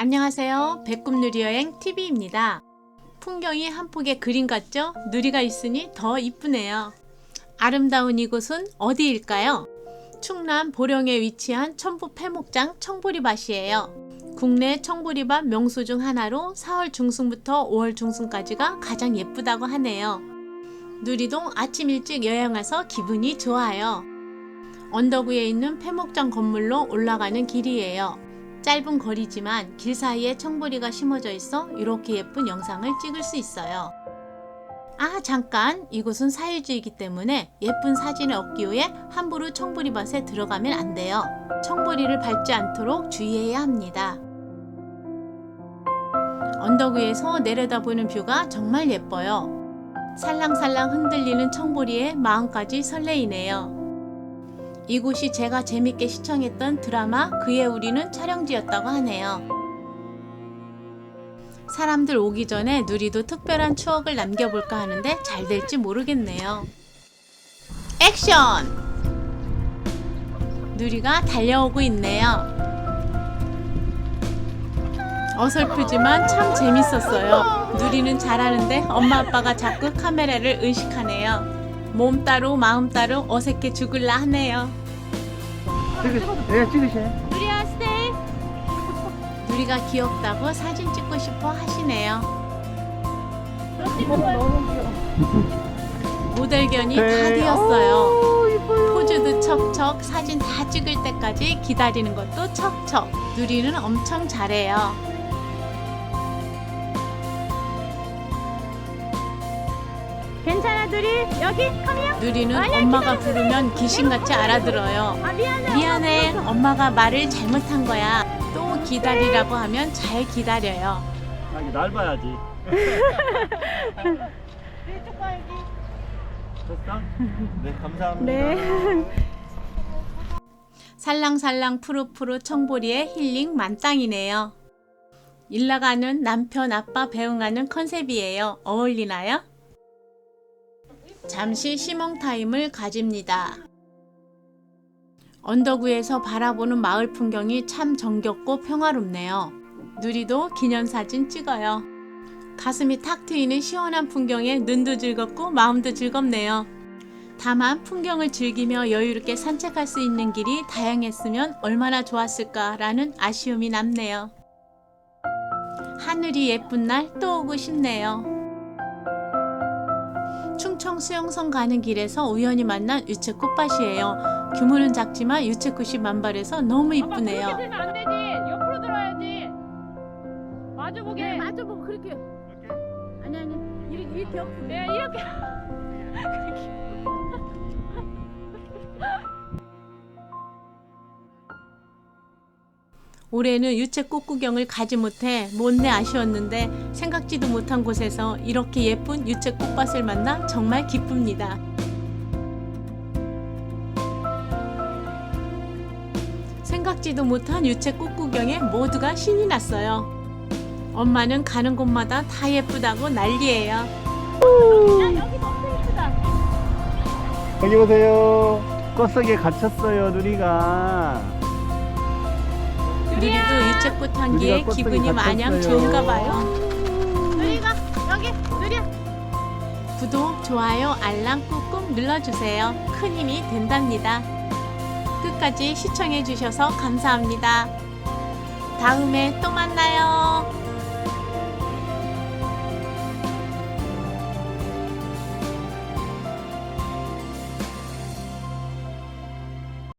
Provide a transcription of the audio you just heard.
안녕하세요. 배꿈 누리여행 TV입니다. 풍경이 한 폭의 그림 같죠? 누리가 있으니 더 이쁘네요. 아름다운 이곳은 어디일까요? 충남 보령에 위치한 천부 폐목장 청보리밭이에요. 국내 청보리밭 명소 중 하나로 4월 중순부터 5월 중순까지가 가장 예쁘다고 하네요. 누리동 아침 일찍 여행 와서 기분이 좋아요. 언덕 위에 있는 폐목장 건물로 올라가는 길이에요. 짧은 거리지만 길 사이에 청보리가 심어져 있어 이렇게 예쁜 영상을 찍을 수 있어요. 아 잠깐 이곳은 사유지이기 때문에 예쁜 사진을 얻기 위해 함부로 청보리밭에 들어가면 안 돼요. 청보리를 밟지 않도록 주의해야 합니다. 언덕 위에서 내려다보는 뷰가 정말 예뻐요. 살랑살랑 흔들리는 청보리에 마음까지 설레이네요. 이곳이 제가 재밌게 시청했던 드라마 그의 우리는 촬영지였다고 하네요. 사람들 오기 전에 누리도 특별한 추억을 남겨볼까 하는데 잘 될지 모르겠네요. 액션! 누리가 달려오고 있네요. 어설프지만 참 재밌었어요. 누리는 잘하는데 엄마 아빠가 자꾸 카메라를 의식하네요. 몸 따로 마음 따로 어색해 죽을라 하네요. 찍으, 예, 찍으세요. 누리야 스테이. 누리가 귀엽다고 사진 찍고 싶어 하시네요. 모델견이 다 네. 되었어요. 오, 이뻐요. 포즈도 척척, 사진 다 찍을 때까지 기다리는 것도 척척. 누리는 엄청 잘해요. 괜찮아 둘이 여기 컴이요 누리는 아니야, 엄마가 기다려, 부르면 귀신같이 알아들어요. 아 미안해 미안해, 엄마가 말을 잘못한 거야. 또 기다리라고 하면 잘 기다려요. 아니, 날 봐야지. 이쪽 봐 여기 됐어? 네, 감사합니다. 네 살랑살랑 푸르푸르 청보리의 힐링 만땅이네요. 일나가는 남편 아빠 배웅하는 컨셉이에요. 어울리나요? 잠시 시멍 타임을 가집니다. 언덕 위에서 바라보는 마을 풍경이 참 정겹고 평화롭네요. 누리도 기념사진 찍어요. 가슴이 탁 트이는 시원한 풍경에 눈도 즐겁고 마음도 즐겁네요. 다만 풍경을 즐기며 여유롭게 산책할 수 있는 길이 다양했으면 얼마나 좋았을까라는 아쉬움이 남네요. 하늘이 예쁜 날 또 오고 싶네요. 수영선 가는 길에서 우연히 만난 유채 꽃밭이에요. 규모는 작지만 유채꽃이 만발해서 너무 아빠 그렇게 이쁘네요. 들면 안 되지. 옆으로 들어야지. 마주 보게. 네, 마주보고 그렇게. 아니 아니. 이렇게 이렇게 옆으로. 네 이렇게 올해는 유채 꽃 구경을 가지 못해 못내 아쉬웠는데 생각지도 못한 곳에서 이렇게 예쁜 유채 꽃밭을 만나 정말 기쁩니다. 생각지도 못한 유채 꽃 구경에 모두가 신이 났어요. 엄마는 가는 곳마다 다 예쁘다고 난리예요. 여기 보세요. 꽃속에 갇혔어요, 누리가. 누리도 향기에 누리가 꽃속에 기분이 마냥 갇혔어요. 좋은가 봐요. 누리가 여기 누리야 구독, 좋아요, 알람 꾹꾹 눌러주세요. 큰 힘이 된답니다. 끝까지 시청해주셔서 감사합니다. 다음에 또 만나요.